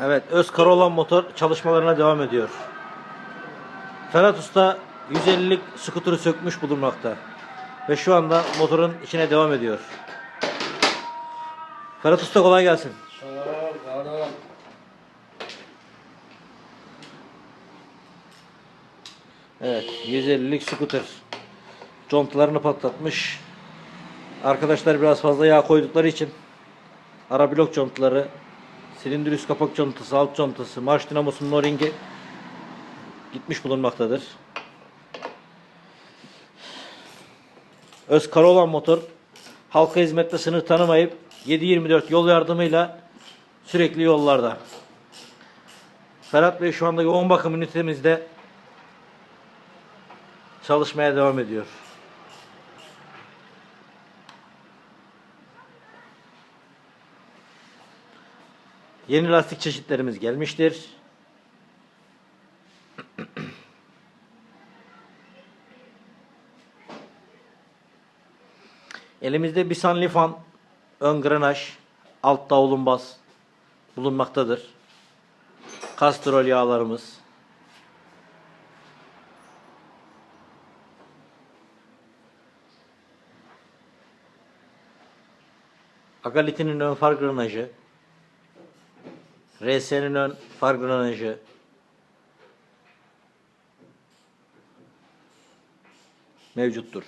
Evet, öz Karolan motor çalışmalarına devam ediyor. Ferhat Usta 150'lik skuturu sökmüş bulunmakta. Ve şu anda motorun içine devam ediyor. Ferhat Usta kolay gelsin. Evet, 150'lik skuter. Contalarını patlatmış. Arkadaşlar biraz fazla yağ koydukları için ara blok contaları, silindir üst kapak contası, alt contası, marş dinamosunun o-ringi gitmiş bulunmaktadır. Öz Karolan motor halka hizmette sınır tanımayıp 7-24 yol yardımıyla sürekli yollarda. Ferhat Bey şu anda yoğun bakım ünitemizde çalışmaya devam ediyor. Yeni lastik çeşitlerimiz gelmiştir. Elimizde Bisan Lifan ön granaj, alt davlumbaz bulunmaktadır. Kastrol yağlarımız, Agality'nin ön far granajı, RS'nin ön far granajı, mevcuttur.